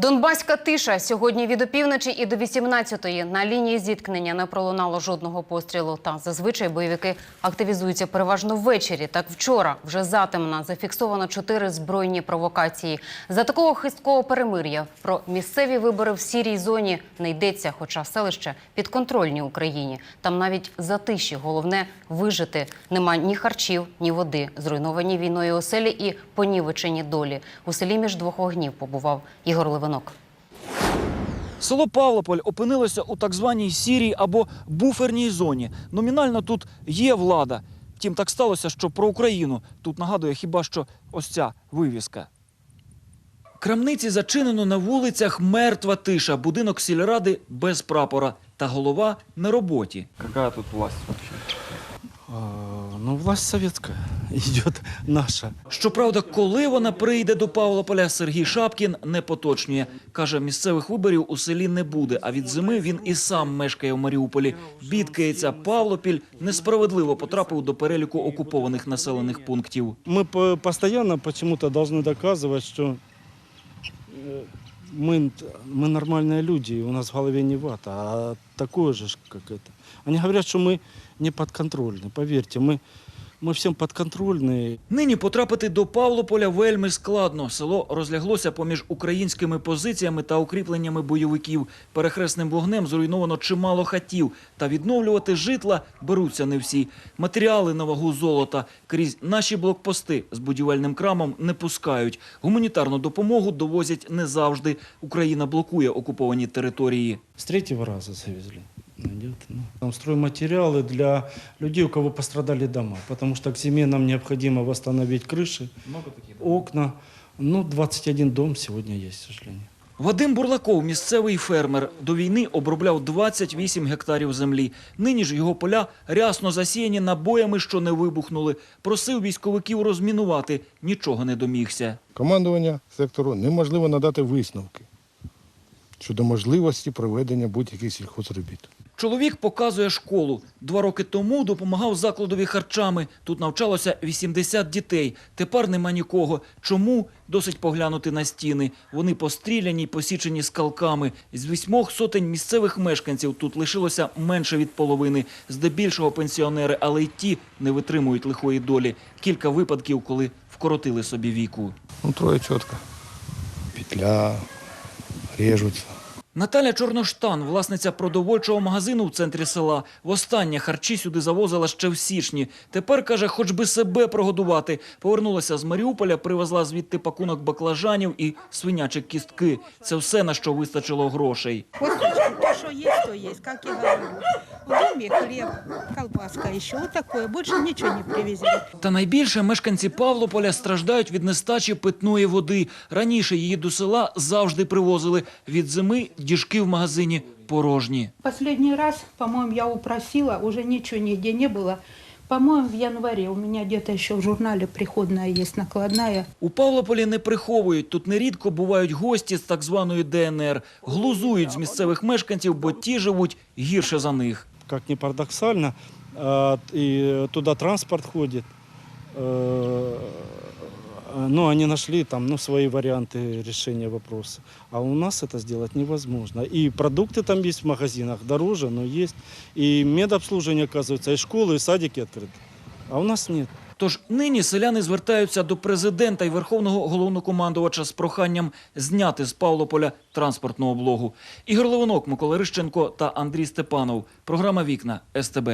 Донбаська тиша сьогодні від опівночі і до 18-ї. На лінії зіткнення не пролунало жодного пострілу. Та зазвичай бойовики активізуються переважно ввечері. Так вчора, вже затемна, зафіксовано чотири збройні провокації. За такого хисткого перемир'я про місцеві вибори в сірій зоні не йдеться, хоча селище підконтрольні Україні. Там навіть затиші. Головне вижити. Нема ні харчів, ні води. Зруйновані війною оселі і понівечені долі. У селі між двох вогнів побував Ігор Левинок. Село Павлополь опинилося у так званій сірій або буферній зоні. Номінально тут є влада. Втім, так сталося, що про Україну тут нагадує хіба що ось ця вивіска. Крамниці зачинено на вулицях мертва тиша, будинок сільради без прапора та голова на роботі. Какая тут власть вообще? А, Ну, власть советская идет наша. Щоправда, коли вона прийде до Павлополя, Сергій Шапкін не поточнює. Каже, місцевих виборів у селі не буде, а від зими він і сам мешкає в Маріуполі. Бідкається, Павлопіль несправедливо потрапив до переліку окупованих населених пунктів. Мы по- постоянно почему-то должны доказывать, что э, мы, мы нормальные люди, и у нас в голове не вата, а такое же, ж, как это. Они говорят, что мы не подконтрольны. Поверьте, мы, мы всем подконтрольны. Нині потрапити до Павлополя вельми складно. Село розляглося поміж українськими позиціями та укріпленнями бойовиків. Перехресним вогнем зруйновано чимало хатів. Та відновлювати житла беруться не всі. Матеріали на вагу золота крізь наші блокпости з будівельним крамом не пускають. Гуманітарну допомогу довозять не завжди. Україна блокує окуповані території. С третьего раза завезли. Идет, ну. Там стройматериалы для людей, у кого пострадали дома. Потому что к зиме нам необходимо восстановить крыши, окна. Ну, 21 дом сегодня есть, к сожалению. Вадим Бурлаков, місцевий фермер, до війни обробляв 28 гектарів землі. Нині ж його поля рясно засіяні набоями, що не вибухнули. Просив військовиків розмінувати, нічого не домігся. командування сектору неможливо надати висновки щодо можливості проведення будь-яких сільхозробіт. Чоловік показує школу. Два роки тому допомагав закладові харчами. Тут навчалося 80 дітей. Тепер нема нікого. Чому? Досить поглянути на стіни. Вони постріляні й посічені скалками. З вісьмох сотень місцевих мешканців тут лишилося менше від половини. Здебільшого пенсіонери, але й ті не витримують лихої долі. Кілька випадків, коли вкоротили собі віку. Ну, троє чітко. Петля, режуться. Наталя Чорноштан, власниця продовольчого магазину в центрі села. Востаннє харчі сюди завозила ще в січні. Тепер, каже, хоч би себе прогодувати. Повернулася з Маріуполя, привезла звідти пакунок баклажанів і свинячі кістки. Це все, на що вистачило грошей. Что есть, то есть, как я говорю. В доме хлеб, колбаска, еще вот такое. Больше ничего не привезли. Та найбільше мешканці Павлополя страждають від нестачі питної води. Раніше її до села завжди привозили. Від зими діжки в магазині порожні. Последний раз, по-моєму, я упросила, уже нічого ніде не было. По-моему, в январе у меня где-то еще в журнале приходная есть накладная. У Павлополі не приховують. Тут нерідко бувають гості з так званої ДНР. Глузують з місцевих мешканців, бо ті живуть гірше за них. Как не парадоксально, і туди транспорт ходит. Э, Ну, они нашли там ну, свои варианты решения вопроса. А у нас это сделать невозможно. И продукты там есть в магазинах, дороже, но есть. И медобслуживание, оказывается, и школы, и садики открыты. А у нас нет. Тож нині селяни звертаються до президента і верховного головнокомандувача з проханням зняти з Павлополя транспортну облогу. Ігор Левинок, Микола Рищенко та Андрій Степанов. Програма Вікна СТБ.